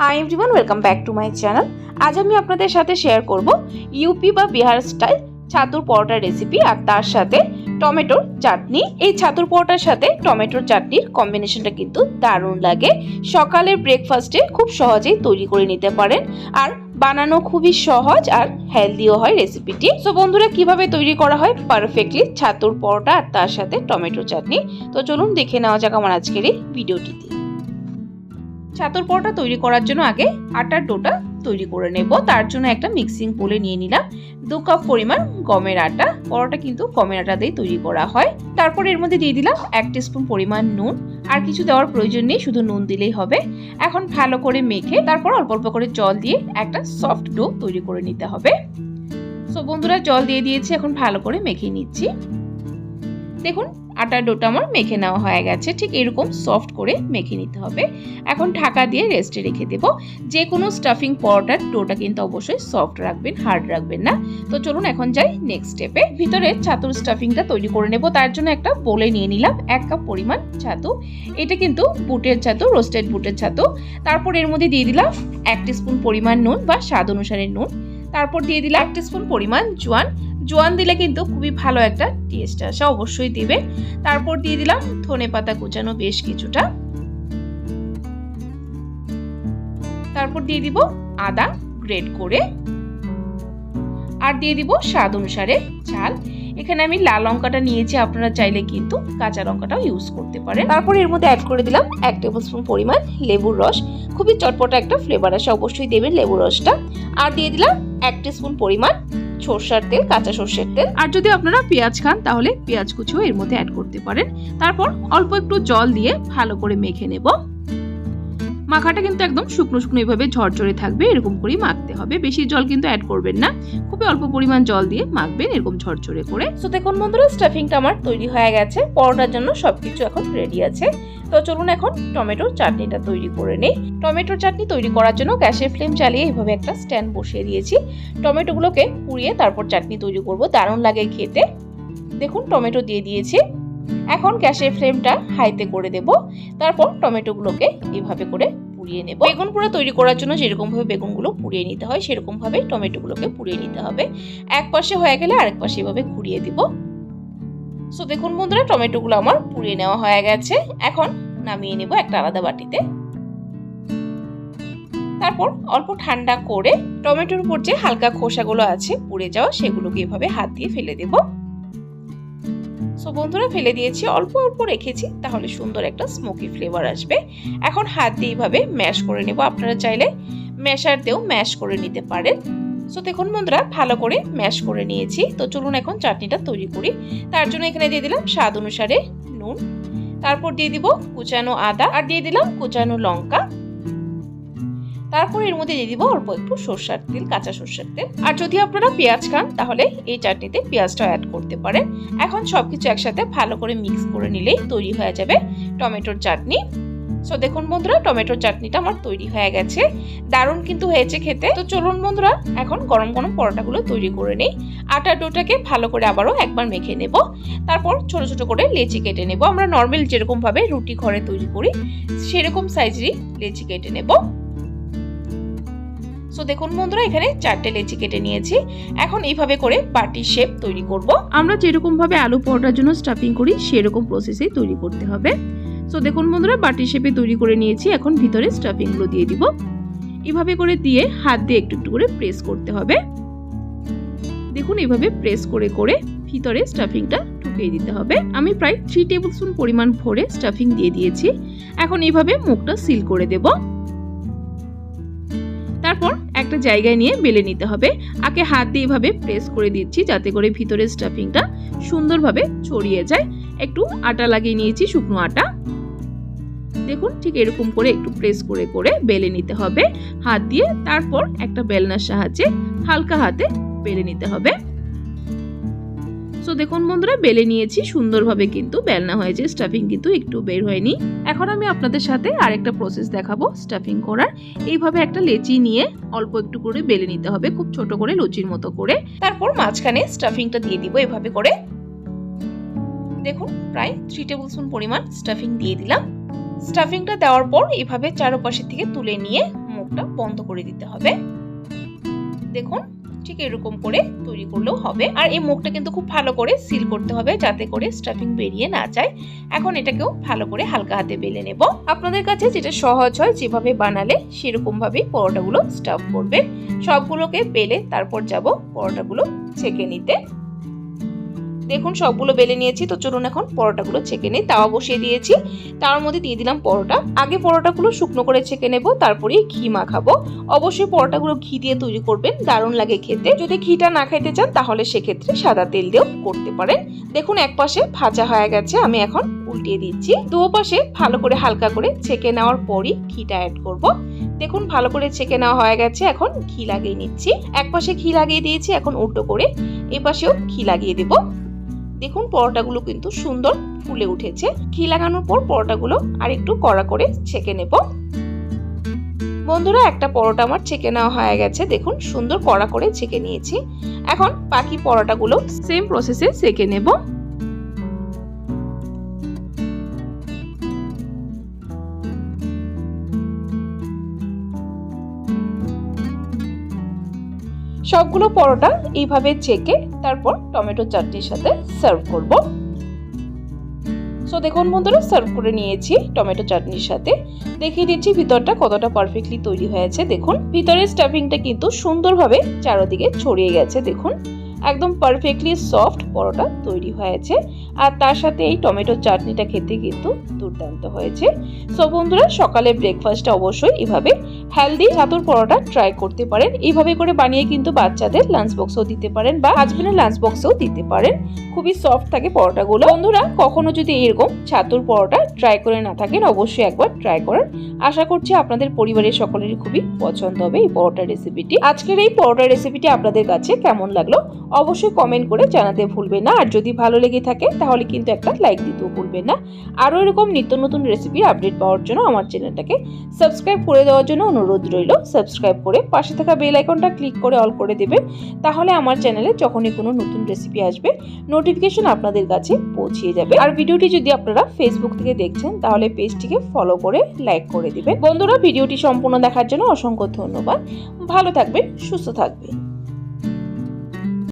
Hi everyone welcome back to my channel আজ আমি আপনাদের সাথে শেয়ার করব ইউপি বা বিহার স্টাইল ছাতুর পরোটার রেসিপি আর তার সাথে টমেটোর চাটনি। এই ছাতুর পরোটার সাথে টমেটোর চাটনির কম্বিনেশনটা কিন্তু দারুণ লাগে। সকালের ব্রেকফাস্টে খুব সহজেই তৈরি করে নিতে পারেন। আর বানানো খুবই সহজ আর হেলদিও হয় রেসিপিটি সো বন্ধুরা, কীভাবে তৈরি করা হয়? পারফেক্টলি ছাতুর পরোটা আর তার সাথে টমেটো চাটনি। তো চলুন দেখে নেওয়া যাক আমার আজকের এই ভিডিওটিতে ছাতুর পরোটা তৈরি করার জন্য আগে আটার ডোটা তৈরি করে নেব। তার জন্য একটা মিক্সিং বলে নিয়ে নিলাম। দু কাপ পরিমাণ গমের আটা। পরোটা কিন্তু গমের আটা দিয়ে তৈরি করা হয়। তারপর এর মধ্যে দিয়ে দিলাম এক স্পুন পরিমাণ নুন। আর কিছু দেওয়ার প্রয়োজন নেই, শুধু নুন দিলেই হবে। এখন ভালো করে মেখে তারপর অল্প অল্প করে জল দিয়ে একটা সফট ডো তৈরি করে নিতে হবে। সো বন্ধুরা, জল দিয়ে দিয়েছি, এখন ভালো করে মেখে নিচ্ছি। দেখুন আটার ডোটা আমার মেখে নেওয়া হয়ে গেছে। ঠিক এরকম সফট করে মেখে নিতে হবে। এখন ঢাকা দিয়ে রেস্টে রেখে দেব। যে কোনো স্টাফিং পরোটার ডোটা কিন্তু অবশ্যই সফট রাখবেন হার্ড রাখবেন না। তো চলুন এখন যাই নেক্সট স্টেপে ভিতরে ছাতুর স্টাফিংটা তৈরি করে নেব। তার জন্য একটা বলে নিয়ে নিলাম, এক কাপ পরিমাণ ছাতু। এটা কিন্তু বুটের ছাতু রোস্টেড বুটের ছাতু। তারপর এর মধ্যে দিয়ে দিলাম এক স্পুন পরিমাণ নুন বা স্বাদ অনুসারে নুন। তারপর দিয়ে দিলাম এক স্পুন পরিমাণ জোয়ান। জোয়ান দিলে কিন্তু খুবই ভালো একটা টেস্ট আসে, অবশ্যই দিবে। তারপর দিয়ে দিলাম ধনে পাতা কুচানো বেশ কিছুটা। তারপর দিয়ে দিব আদা গ্রেট করে। আর দিয়ে দিব স্বাদ অনুসারে চাল এখানে আমি লাল লঙ্কাটা নিয়েছি, আপনারা চাইলে কিন্তু কাঁচা লঙ্কাটাও ইউজ করতে পারেন। তারপর এর মধ্যে অ্যাড করে দিলাম এক টেবিল স্পুন পরিমাণ লেবুর রস। খুবই চটপটা একটা ফ্লেভার আসে, অবশ্যই দেবেন লেবুর রসটা। আর দিয়ে দিলাম এক স্পুন পরিমাণ সর্ষার তেল, কাঁচা সর্ষের তেল। আর যদি আপনারা পেঁয়াজ খান, তাহলে পেঁয়াজ কুচিও এর মধ্যে অ্যাড করতে পারেন। তারপর অল্প একটু জল দিয়ে ভালো করে মেখে নেব। মাখাটা কিন্তু একদম শুকনো শুকনো এইভাবে ঝরঝরে থাকবে, এরকম করেই মাখতে হবে। বেশি জল কিন্তু অ্যাড করবেন না। খুবই অল্প পরিমাণ জল দিয়ে মাখবেন এরকম ঝরঝরে করে। সো দেখুন বন্ধুরা স্টাফিংটা আমার তৈরি হয়ে গেছে। পরোটার জন্য সবকিছু এখন রেডি আছে। তো চলুন এখন টমেটোর চাটনিটা তৈরি করে নেই। টমেটোর চাটনি তৈরি করার জন্য গ্যাসের ফ্লেম চালিয়ে এইভাবে একটা স্ট্যান্ড বসিয়ে দিয়েছি। টমেটোগুলোকে পুড়িয়ে তারপর চাটনি তৈরি করব। দারুণ লাগে খেতে। দেখুন, টমেটো দিয়ে দিয়েছি। এখন গ্যাসের ফ্লেমটা হাইতে করে দেব। তারপর টমেটোগুলোকে এভাবে করে পুড়িয়ে নেব। বেগুন পোড়া তৈরি করার জন্য যেরকম ভাবে বেগুনগুলো পুড়িয়ে নিতে হয় সেরকম ভাবে টমেটোগুলোকে পুড়িয়ে নিতে হবে। এক পাশে হয়ে গেলে আরেক পাশে এভাবে ঘুরিয়ে দিব। সো দেখুন বন্ধুরা, টমেটোগুলো আমার পুড়িয়ে নেওয়া হয়ে গেছে। এখন নামিয়ে নেব একটা আলাদা বাটিতে। তারপর অল্প ঠান্ডা করে টমেটোর উপর যে হালকা খোসাগুলো আছে, পুড়ে যাওয়া, সেগুলোকে এভাবে হাত দিয়ে ফেলে দেব। সো বন্ধুরা, ফেলে দিয়েছি, অল্প অল্প রেখেছি, তাহলে সুন্দর একটা স্মোকি ফ্লেভার আসবে। এখন হাত দিয়ে এইভাবে ম্যাশ করে নেব, আপনারা চাইলে ম্যাশার দিয়েও ম্যাশ করে নিতে পারেন। সো দেখুন বন্ধুরা, ভালো করে ম্যাশ করে নিয়েছি। তো চলুন এখন চাটনিটা তৈরি করি। তার জন্য এখানে দিয়ে দিলাম স্বাদ অনুসারে নুন। তারপর দিয়ে দিব কুচানো আদা, আর দিয়ে দিলাম কুচানো লঙ্কা। তারপর এর মধ্যে দিয়ে দিব অল্প একটু সর্ষার তেল, কাঁচা সর্ষার তেল। আর যদি আপনারা পেঁয়াজ খান, তাহলে এই চাটনিতে পেঁয়াজটা অ্যাড করতে পারেন। এখন সবকিছু একসাথে ভালো করে মিক্স করে নিলেই তৈরি হয়ে যাবে টমেটোর চাটনি। সো দেখুন বন্ধুরা, টমেটোর চাটনিটা আমার তৈরি হয়ে গেছে। দারুণ কিন্তু হয়েছে খেতে। তো চলুন বন্ধুরা, এখন গরম গরম পরোটাগুলো তৈরি করে নেই। আটা ডোটাকে ভালো করে আবারও একবার মেখে নেব। তারপর ছোট ছোট করে লেচি কেটে নেব। আমরা নর্মাল যেরকমভাবে রুটি ঘরে তৈরি করি, সেরকম সাইজেরই লেচি কেটে নেব। সো দেখুন বন্ধুরা, এখানে চারটে লেচি কেটে নিয়েছি। এখন এইভাবে করে বাটি শেপ তৈরি করব। আমরা যেরকম ভাবে আলু পরোটার জন্য স্টাফিং করি, সেরকম প্রসেসেই তৈরি করতে হবে। সো দেখুন বন্ধুরা, বাটি শেপে তৈরি করে নিয়েছি। এখন ভিতরে স্টাফিংগুলো দিয়ে দিব। এভাবে করে দিয়ে হাত দিয়ে একটু একটু করে প্রেস করতে হবে। দেখুন, এভাবে প্রেস করে করে ভিতরে স্টাফিংটা ঢুকিয়ে দিতে হবে। আমি প্রায় থ্রি টেবিল স্পুন পরিমাণ ভরে স্টাফিং দিয়ে দিয়েছি। এখন এইভাবে মুখটা সিল করে দেবো। তারপর একটা জায়গায় নিয়ে বেলে নিতে হবে। আগে হাত দিয়ে এভাবে প্রেস করে দিচ্ছি যাতে করে ভিতরের স্টাফিংটা সুন্দরভাবে ছড়িয়ে যায়। একটু আটা লাগিয়ে নিয়েছি, শুকনো আটা। দেখুন ঠিক এরকম করে একটু প্রেস করে করে বেলে নিতে হবে। হাত দিয়ে তারপর একটা বেলনার সাহায্যে হালকা হাতে বেলে নিতে হবে। সো দেখুন বন্ধুরা, বেলে নিয়েছি, সুন্দরভাবে কিন্তু বেলনা হয়েছে স্টাফিং কিন্তু একটু বের হয়নি। এখন আমি আপনাদের সাথে আরেকটা প্রসেস দেখাবো স্টাফিং করার। এইভাবে একটা লেচি নিয়ে অল্প একটু করে বেলে নিতে হবে, খুব ছোট করে, লুচির মতো করে। তারপর মাঝখানে স্টাফিংটা দিয়ে দিব এভাবে করে। দেখুন, প্রায় থ্রি টেবিল স্পুন পরিমাণ স্টাফিং দিয়ে দিলাম। স্টাফিংটা দেওয়ার পর এভাবে চারপাশের থেকে তুলে নিয়ে মুখটা বন্ধ করে দিতে হবে। দেখুন ঠিক এরকম করে তৈরি করলেও হবে। আর এই মুখটা কিন্তু খুব ভালো করে সিল করতে হবে যাতে করে স্টাফিং বেরিয়ে না যায়। এখন এটাকেও ভালো করে হালকা হাতে বেলে নেব। আপনাদের কাছে যেটা সহজ হয় যেভাবে বানালে সেরকম ভাবেই পরোটাগুলো স্টাফ করবে। সবগুলোকে বেলে তারপর যাব পরোটাগুলো ছেঁকে নিতে। দেখুন, সবগুলো বেলে নিয়েছি, তো চলুন এখন পরোটাগুলো ছেঁকে নিই। তাওয়া বসিয়ে দিয়েছি। তার মধ্যে দিয়ে দিলাম পরোটা। আগে পরোটাগুলো শুকনো করে ছেঁকে নেব তারপরে ঘি মাখাবো। অবশ্যই পরোটাগুলো ঘি দিয়ে তৈরি করবেন, দারুণ লাগে খেতে। যদি ঘিটা না খাইতে চান, তাহলে সেক্ষেত্রে সাদা তেল দিয়েও করতে পারেন। দেখুন, এক পাশে ভাজা হয়ে গেছে, আমি এখন উল্টিয়ে দিচ্ছি। দু পাশে ভালো করে হালকা করে ছেঁকে নেওয়ার পরই ঘিটা অ্যাড করব। দেখুন, ভালো করে ছেঁকে নেওয়া হয়ে গেছে, এখন ঘি লাগিয়ে নিচ্ছি। এক পাশে ঘি লাগিয়ে দিয়েছি, এখন উল্টো করে এ পাশেও ঘি লাগিয়ে দেবো। দেখুন পরোটাগুলো কিন্তু সুন্দর ফুলে উঠেছে। ঘি লাগানোর পর পরোটাগুলো আর একটু কড়া করে ছেঁকে নেব। বন্ধুরা, একটা পরোটা আমার ছেঁকে নেওয়া হয়ে গেছে। দেখুন, সুন্দর কড়া করে ছেঁকে নিয়েছি। এখন বাকি পরোটাগুলো সেম প্রসেসে ছেঁকে নেব। সবগুলো পরোটা এইভাবে চেকে তারপর টমেটো চাটনির সাথে সার্ভ করব। সো দেখুন বন্ধুরা সার্ভ করে নিয়েছি টমেটো চাটনির সাথে। দেখিয়ে দিচ্ছি ভিতরটা কতটা পারফেক্টলি তৈরি হয়েছে। দেখুন, ভিতরের স্টাফিংটা কিন্তু সুন্দরভাবে চারোদিকে ছড়িয়ে গেছে। দেখুন, একদম পারফেক্টলি সফট পরোটা তৈরি হয়েছে। আর তার সাথে এই টমেটো চাটনিটা খেতে কিন্তু দুর্দান্ত হয়েছে। সো বন্ধুরা, সকালে ব্রেকফাস্টটা অবশ্যই এভাবে হেলদি ছাতুর পরোটা ট্রাই করতে পারেন। এইভাবে করে বানিয়ে কিন্তু বাচ্চাদের লাঞ্চ বক্সও দিতে পারেন বা হাজবেন্ডের লাঞ্চ বক্সেও দিতে পারেন। খুবই সফট থাকে পরোটাগুলো। বন্ধুরা, কখনো যদি এরকম ছাতুর পরোটা ট্রাই করে না থাকেন, অবশ্যই একবার ট্রাই করেন। আশা করছি আপনাদের পরিবারের সকলেরই খুবই পছন্দ হবে এই পরোটা রেসিপিটি আজকের এই পরোটা রেসিপিটি আপনাদের কাছে কেমন লাগল? অবশ্যই কমেন্ট করে জানাতে ভুলবেন না। আর যদি ভালো লেগে থাকে, তাহলে কিন্তু একটা লাইক দিতেও ভুলবেন না। আরও এরকম নিত্য নতুন রেসিপির আপডেট পাওয়ার জন্য আমার চ্যানেলটাকে সাবস্ক্রাইব করে দেওয়ার জন্য অনুরোধ রইল সাবস্ক্রাইব করে পাশে থাকা বেল আইকনটা ক্লিক করে অল করে দেবেন তাহলে আমার চ্যানেলে যখনই কোনো নতুন রেসিপি আসবে নোটিফিকেশন আপনাদের কাছে পৌঁছিয়ে যাবে। আর ভিডিওটি যদি আপনারা ফেসবুক থেকে দেখছেন, তাহলে পেজটিকে ফলো করে লাইক করে দিবেন। বন্ধুরা, ভিডিওটি সম্পূর্ণ দেখার জন্য অসংখ্য ধন্যবাদ। ভালো থাকবেন, সুস্থ থাকবেন।